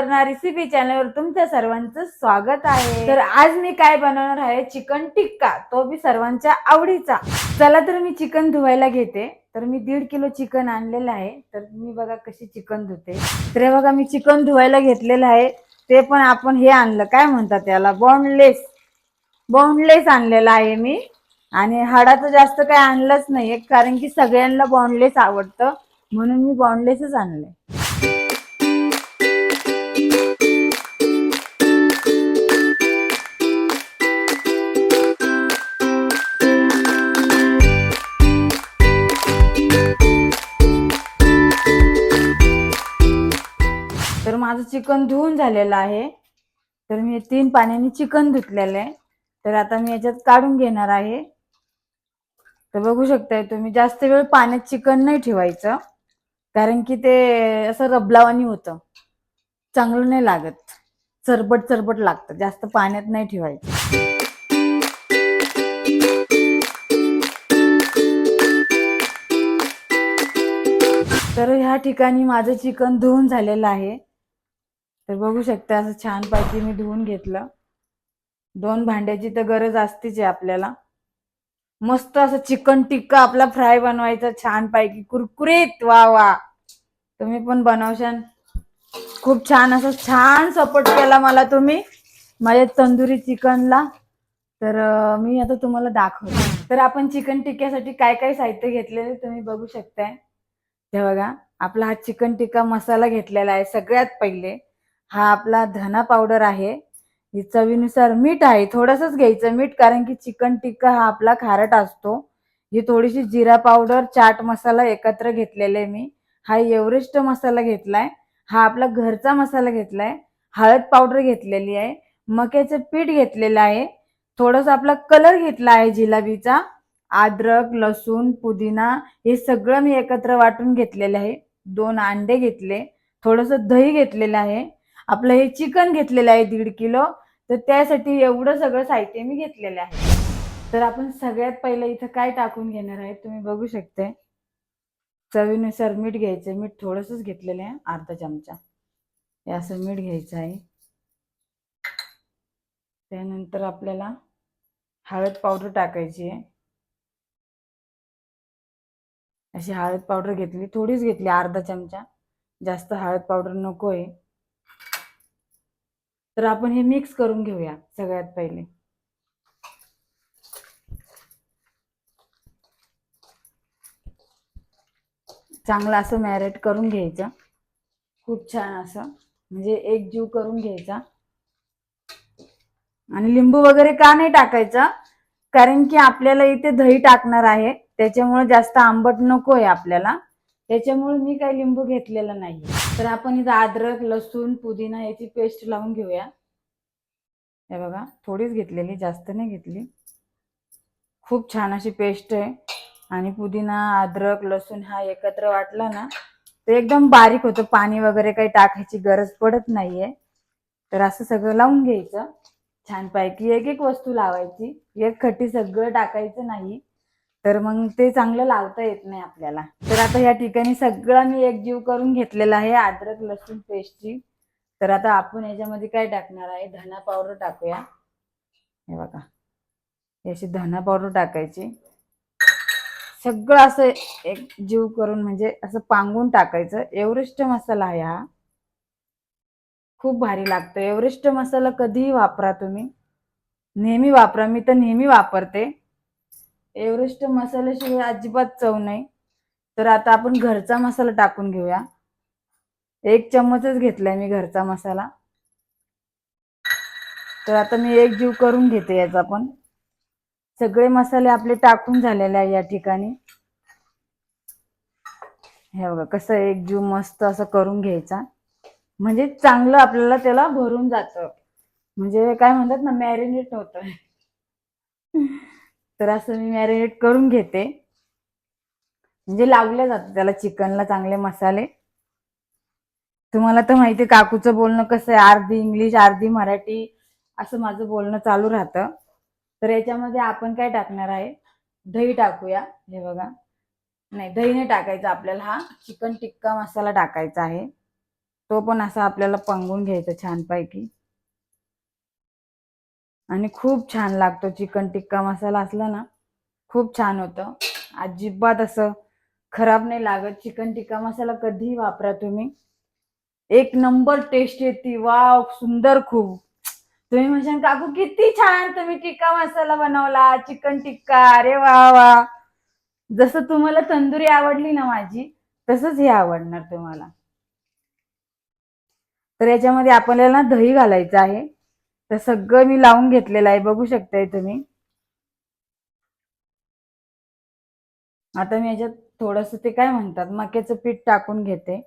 सगळ्यांना रेसिपी चॅनलवर तुमच्या सर्वांचं स्वागत आहे. तर आज मी काय बनवणार आहे? चिकन टिक्का. तो बी सर्वांच्या आवडीचा. चला तर मी चिकन धुवायला घेते. तर मी दीड किलो चिकन आणलेलं आहे. तर मी बघा कशी चिकन धुते. तर बघा मी चिकन धुवायला घेतलेलं आहे. ते पण आपण हे आणलं. काय म्हणतात त्याला? बॉन्डलेस बॉन्डलेस आणलेला आहे मी. आणि हाडाचं जास्त काही आणलंच नाहीये कारण की सगळ्यांना बॉन्डलेस आवडतं. म्हणून मी बॉन्डलेसच आणलंय. माझं चिकन धुवून झालेलं आहे. तर मी तीन पाण्याने चिकन धुतलेलं आहे. तर आता मी याच्यात काढून घेणार आहे. तर बघू शकताय तुम्ही जास्त वेळ पाण्यात चिकन नाही ठेवायचं. कारण की ते असं रबलावानी होतं. चांगलं नाही लागत. चरबट चरबट लागतं. जास्त पाण्यात नाही ठेवायचं. तर ह्या ठिकाणी माझं चिकन धुवून झालेलं आहे. तर बघू शकता असं छानपैकी मी धुवून घेतलं. दोन भांड्याची तर गरज असतेच आहे आपल्याला. मस्त असं चिकन टिक्का आपला फ्राय बनवायचा छानपैकी कुरकुरीत वा वा. तुम्ही पण बनवशान. खूप छान असं छान सपोर्ट केला मला तुम्ही. माझ्या तंदुरी चिकनला. तर मी आता तुम्हाला दाखवते. तर आपण चिकन टिक्क्यासाठी काय काय साहित्य घेतलेले तुम्ही बघू शकताय. हे बघा आपला हा चिकन टिक्का मसाला घेतलेला आहे सगळ्यात पहिले. हा आपला धना पावडर आहे. ही चवीनुसार मीठ आहे. थोडंसंच घ्यायचं मीठ कारण की चिकन टिक्का हा आपला खारट असतो. ही थोडीशी जिरा पावडर चाट मसाला एकत्र घेतलेले मी. हा एव्हरेस्ट मसाला घेतलाय. हा आपला घरचा मसाला घेतलाय. हळद पावडर घेतलेली आहे. मक्याचं पीठ घेतलेलं आहे. थोडस आपला कलर घेतला आहे जिलाबीचा. अद्रक लसूण पुदिना हे सगळं मी एकत्र वाटून घेतलेलं आहे. दोन अंडे घेतले. थोडंसं दही घेतलेलं आहे. आपलं हे चिकन घेतलेलं आहे दीड किलो तर त्यासाठी एवढं सगळं साहित्य मी घेतलेलं आहे. तर आपण सगळ्यात पहिलं इथं काय टाकून घेणार आहे तुम्ही बघू शकते. चवीनुसार मीठ घ्यायचं मीठ थोडंसंच घेतलेलं आहे अर्धा चमचा. हे असं मीठ घ्यायचं आहे. त्यानंतर आपल्याला हळद पावडर टाकायची आहे. अशी हळद पावडर घेतली थोडीच घेतली अर्धा चमचा. जास्त हळद पावडर नको आहे तर आपण हे मिक्स करून घेऊया सगळ्यात पहिले. चांगलं असं मॅरेट करून घ्यायचं. खूप छान असं. म्हणजे एक जीव करून घ्यायचा. आणि लिंबू वगैरे का नाही टाकायचा? कारण की आपल्याला इथे दही टाकणार आहे. त्याच्यामुळे जास्त आंबट नको आहे आपल्याला. त्याच्यामुळे मी काही लिंबू घेतलेला नाही तर आपण इथं अद्रक लसूण पुदिना याची पेस्ट लावून घेऊया. हे बघा थोडीच घेतलेली जास्त नाही घेतली. खूप छान अशी पेस्ट आहे. आणि पुदिना अद्रक लसूण हा एकत्र वाटला ना तर एकदम बारीक होतं. पाणी वगैरे काही टाकायची गरज पडत नाहीये. तर असं सगळं लावून घ्यायचं. छानपैकी एक एक वस्तू लावायची. एक खट्टी सगळं टाकायचं नाही. तर मग ते चांगलं लावता येत नाही आपल्याला. तर आता या ठिकाणी सगळं मी एकजीव करून घेतलेलं आहे अद्रक लसूण पेस्टची तर आता आपण याच्यामध्ये काय टाकणार आहे? धना पावडर टाकूया. हे बघा. याची धना पावडर टाकायची. सगळं असं एक जीव करून म्हणजे असं पांगून टाकायचं. एव्हरेस्ट मसाला आहे हा. खूप भारी लागतो. एव्हरेस्ट मसाला कधीही वापरा तुम्ही. नेहमी वापरा. मी तर नेहमी वापरते. एव्हरेस्ट मसाल्याशिवाय अजिबात चव नाही. तर आता आपण घरचा मसाला टाकून घेऊया. एक चम्मचच घेतलाय मी घरचा मसाला. तर आता मी एक जीव करून घेते याचा पण. सगळे मसाले आपले टाकून झालेले आहे या ठिकाणी. हे बघा कसं एक जीव मस्त असं करून घ्यायचा. म्हणजे चांगलं आपल्याला त्याला भरून जातं. म्हणजे काय म्हणतात ना मॅरिनेट होत. तर असं मी मॅरिनेट करून घेते. म्हणजे लावले जातं त्याला चिकनला चांगले मसाले. तुम्हाला तर माहिती काकूचं बोलणं कसं आहे अर्धी इंग्लिश अर्धी मराठी असं माझं बोलणं चालू राहतं. तर याच्यामध्ये आपण काय टाकणार आहे? दही टाकूया. हे बघा. नाही दही नाही टाकायचं आपल्याला हा. चिकन टिक्का मसाला टाकायचा आहे. तो पण असा आपल्याला पंगून घ्यायचा छानपैकी. आणि खूप छान लागतो चिकन टिक्का मसाला असला ना खूप छान होतं. अजिबात असं खराब नाही लागत. चिकन टिक्का मसाला कधीही वापरा तुम्ही. एक नंबर टेस्ट येते. वाव सुंदर खूप. तुम्ही म्हणशाल काकू किती छान तुम्ही टिक्का मसाला बनवला चिकन टिक्का. अरे वा वा. जसं तुम्हाला तंदुरी आवडली ना माझी तसंच हे आवडणार तुम्हाला. तर याच्यामध्ये आपल्याला दही घालायचं आहे. तर सगळं मी लावून घेतलेलं आहे. बघू शकताय तुम्ही. आता मी याच्यात थोडस ते काय म्हणतात मक्याचं पीठ टाकून घेते.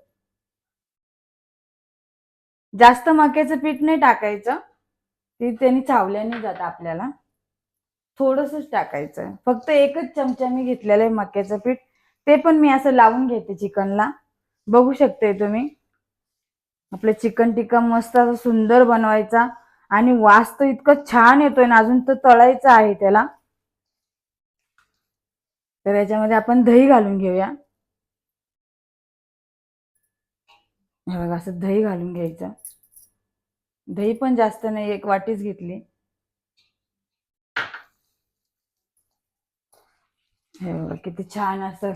जास्त मक्याचं पीठ नाही टाकायचं. ते त्यांनी चावल्याने जात आपल्याला. थोडंसंच टाकायचं. फक्त एकच चमचा मी घेतलेलं आहे मक्याचं पीठ. ते पण मी असं लावून घेते चिकनला. बघू शकते तुम्ही. आपलं चिकन टिक्का मस्त असं सुंदर बनवायचा. आणि वास तर इतकं छान येतोय ना अजून तर तळायचं आहे त्याला. तर याच्यामध्ये आपण दही घालून घेऊया. हे बघा असं दही घालून घ्यायचं. दही पण जास्त नाही एक वाटीच घेतली. हे बघा किती छान असं.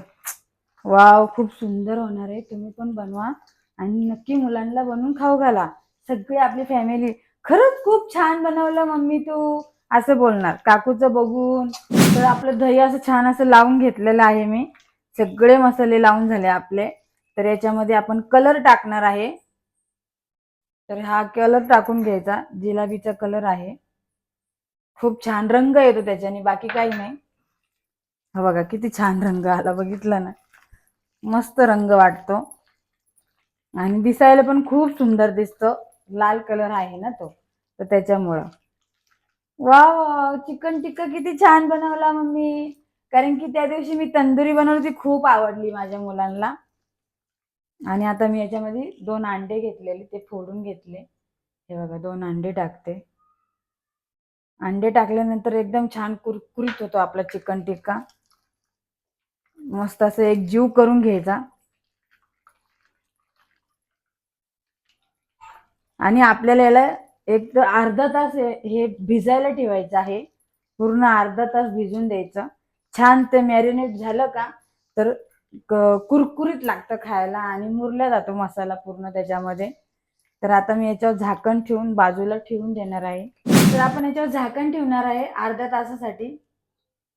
वाव खूप सुंदर होणार आहे. तुम्ही पण बनवा आणि नक्की मुलांना बनवून खाऊ घाला. सगळी आपली फॅमिली खरंच खूप छान बनवलं मम्मी तू. असं बोलणार. काकूचं बघून तर आपलं दही असं छान असं लावून घेतलेलं आहे मी. सगळे मसाले लावून झाले आपले. तर याच्यामध्ये आपण कलर टाकणार आहे. तर हा कलर टाकून घ्यायचा. जिलाबीचा कलर आहे. खूप छान रंग येतो त्याच्याने. बाकी काही नाही. हा बघा किती छान रंग आला. बघितला ना? मस्त रंग वाटतो. आणि दिसायला पण खूप सुंदर दिसतं. लाल कलर आहे ना तो तर त्याच्यामुळं. वा चिकन टिक्का किती छान बनवला मम्मी. कारण की त्या दिवशी मी तंदुरी बनवली ती खूप आवडली माझ्या मुलांना. आणि आता मी याच्यामध्ये दोन अंडे घेतलेले ते फोडून घेतले. हे बघा दोन अंडे टाकते. अंडे टाकल्यानंतर एकदम छान कुरकुरीत होतो आपला चिकन टिक्का. मस्त असं एक जीव करून घ्यायचा. आणि आपल्याला याला एक तर अर्धा तास हे- हे भिजायला ठेवायचं आहे. पूर्ण अर्धा तास भिजून द्यायचं. छान ते मॅरिनेट झालं का तर कुरकुरीत लागतं खायला आणि मुरला जातो मसाला पूर्ण त्याच्यामध्ये. तर आता मी याच्यावर झाकण ठेवून बाजूला ठेवून देणार आहे. तर आपण याच्यावर झाकण ठेवणार आहे अर्ध्या तासासाठी.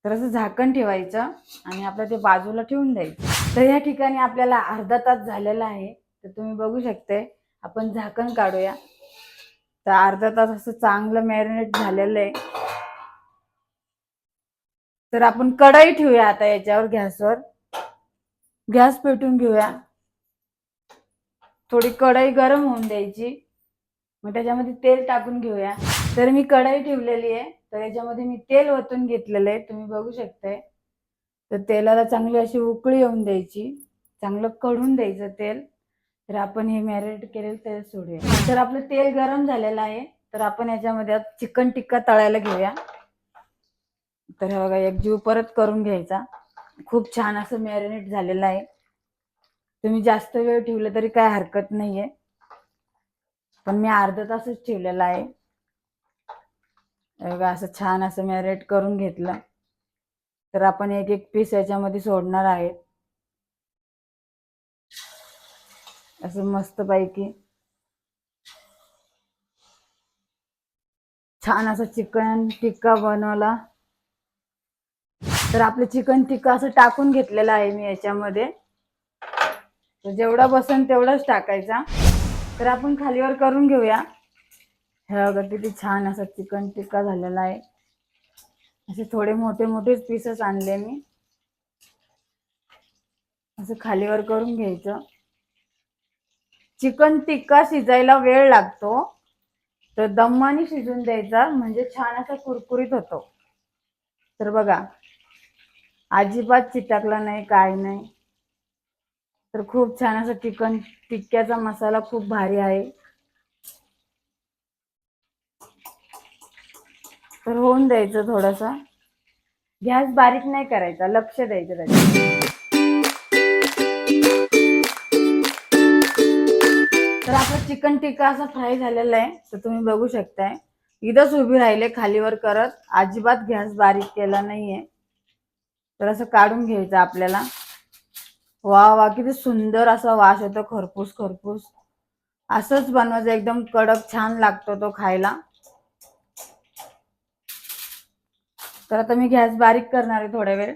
तर असं झाकण ठेवायचं आणि आपलं ते बाजूला ठेवून द्यायचं. तर या ठिकाणी आपल्याला अर्धा तास झालेला आहे. तर तुम्ही बघू शकते आपण झाकण काढूया. तर अर्धा तास असं चांगलं मॅरिनेट झालेलं आहे. तर आपण कढई ठेवूया आता याच्यावर गॅसवर. गॅस पेटून घेऊया. थोडी कढई गरम होऊन द्यायची. मग त्याच्यामध्ये तेल टाकून घेऊया. तर मी कढई ठेवलेली आहे. तर याच्यामध्ये मी तेल ओतून घेतलेलं आहे. तुम्ही बघू शकताय. तर तेलाला चांगली अशी उकळी येऊन द्यायची. चांगलं कढून द्यायचं तेल. तर आपण हे मॅरिनेट केलेलं तेल सोडूया. तर आपलं तेल गरम झालेलं आहे तर आपण याच्यामध्ये चिकन टिक्का तळायला घेऊया. तर हे बघा एक जीव परत करून घ्यायचा. खूप छान असं मॅरिनेट झालेलं आहे. तुम्ही जास्त वेळ ठेवलं तरी काय हरकत नाहीये. पण मी अर्धा तासच ठेवलेला आहे. बघा असं छान असं मॅरिनेट करून घेतलं. तर आपण एक एक पीस याच्यामध्ये सोडणार आहेत असं मस्त पैकी छान असं चिकन टिक्का बनवला. तर आपलं चिकन टिक्का असं टाकून घेतलेलं आहे मी याच्यामध्ये. तर जेवढा बसन तेवढाच टाकायचा. तर आपण खालीवर करून घेऊया. हे बघा किती छान असं चिकन टिक्का झालेला आहे. असे थोडे मोठे मोठेच पीसेस आणले मी. असं खालीवर करून घ्यायचं. चिकन टिक्का शिजायला वेळ लागतो. तर दम्माने शिजून द्यायचा म्हणजे छान असा कुरकुरीत होतो. तर बघा अजिबात चिटकला नाही काय नाही. तर खूप छान असं चिकन टिक्क्याचा मसाला खूप भारी आहे. तर होऊन द्यायचं थोडासा. गॅस बारीक नाही करायचा लक्ष द्यायचं त्याच्यात. तर आपलं चिकन टिक्का असं फ्राय झालेलं आहे तर तुम्ही बघू शकताय. इथंच उभी राहिले खालीवर करत. अजिबात गॅस बारीक केला नाहीये. तर असं काढून घ्यायचं आपल्याला. वा वा किती सुंदर असा वास येतो खरपूस खरपूस. असंच बनवायचं एकदम कडक छान लागतो तो खायला. तर आता मी गॅस बारीक करणार आहे थोड्या वेळ.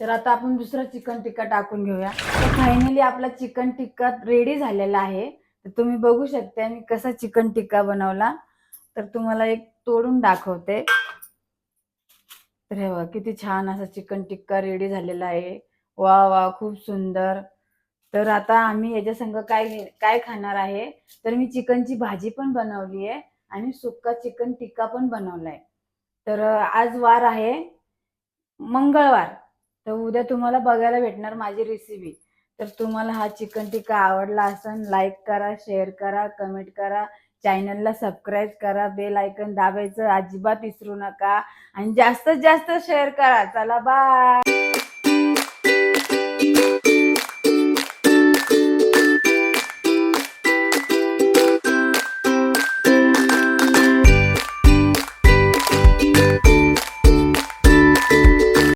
तर आता आपण दुसरा चिकन टिक्का टाकून घेऊया. तर फायनली आपला चिकन टिक्का रेडी झालेला आहे. तर तुम्ही बघू शकता मी कसा चिकन टिक्का बनवला. तर तुम्हाला एक तोडून दाखवते. तर हे बघा किती छान असा चिकन टिक्का रेडी झालेला आहे. वा वा खूप सुंदर. तर आता आम्ही याच्या संग काय काय खाणार आहे? तर मी चिकनची भाजी पण बनवली आहे आणि सुक्का चिकन टिक्का पण बनवलाय. तर आज वार आहे. मंगळवार. तर उद्या तुम्हाला बघायला भेटणार माझी रेसिपी तर तुम्हाला हा चिकन टिक्का आवडला असेल लाईक करा शेअर करा कमेंट करा. चॅनलला सबस्क्राईब करा बेल आयकन दाबायचं अजिबात विसरू नका. आणि जास्तीत जास्त शेअर करा. चला बाय